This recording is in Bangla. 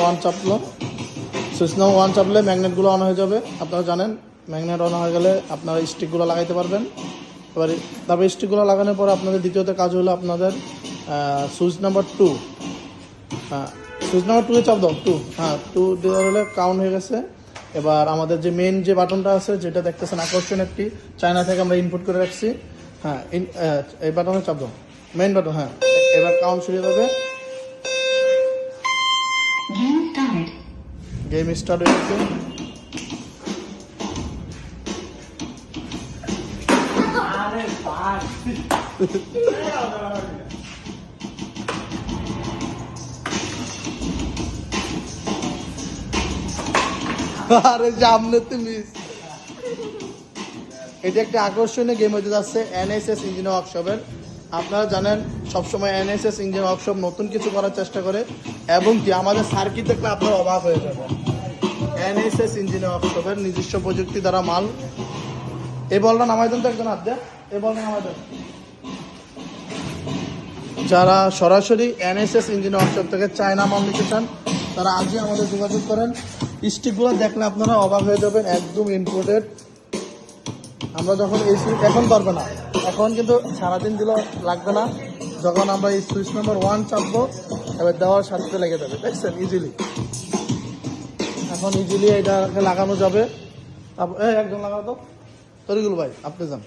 ওয়ান চাপলো সুইচ নাম্বার ওয়ান চাপলে ম্যাগনেটগুলো অন হয়ে যাবে। আপনারা জানেন ম্যাগনেট অন হয়ে গেলে আপনারা স্টিকগুলো লাগাইতে পারবেন। এবার তারপর স্টিকগুলো লাগানোর পর আপনাদের দ্বিতীয়ত কাজ হলো আপনাদের সুইচ নাম্বার টু হ্যাঁ সুইচ নাম্বার টু এ চাপ দাও টু হ্যাঁ টু দেওয়া হলে কাউন্ট হয়ে গেছে। এবার আমাদের যে মেন যে বাটনটা আছে, যেটা দেখতেছেন আকর্ষণ একটি চায়না থেকে আমরা ইনপুট করে রাখছি। হ্যাঁ এই বাটনে চাপ দাও। মেন বাটন হ্যাঁ। এবার কাউন্ট শুরু যাবে। গেম স্টার্ট হয়ে গেছে আরে সামনে তুমি। এটা একটা আকর্ষণীয় গেম হতে যাচ্ছে এনএসএস ইঞ্জিন ওয়ার্কশপের আপনারা জানেন, সবসময় এনএসএস ইঞ্জিন ওয়ার্কশপ নতুন কিছু করার চেষ্টা করে, এবং কি আমাদের সার্কিট দেখলে আপনারা অবাক হয়ে যাবেন। এনএসএস ইঞ্জিন ওয়ার্কশপের নিজস্ব প্রযুক্তি দ্বারা মাল। এই বলটা নামাই তো একজন হাত এই বলটা নামাই যারা সরাসরি এনএসএস ইঞ্জিন ওয়ার্কশপ থেকে চায়না মাল নিতে চান, তারা আজই আমাদের যোগাযোগ করেন। স্টিকগুলো দেখলে আপনারা অবাক হয়ে যাবেন, একদম ইম্পোর্টেড আমরা যখন এই সুইচ এখন পারবে না, এখন কিন্তু সারাদিন দিলে লাগবে না। যখন আমরা এই সুইচ নাম্বার ওয়ান চাপবো, এবার দেওয়ার সাথে লেগে যাবে, দেখছেন? ইজিলি এখন ইজিলি এটাকে লাগানো যাবে। একজন লাগাও তো। তরিগুল ভাই, আপনি যান।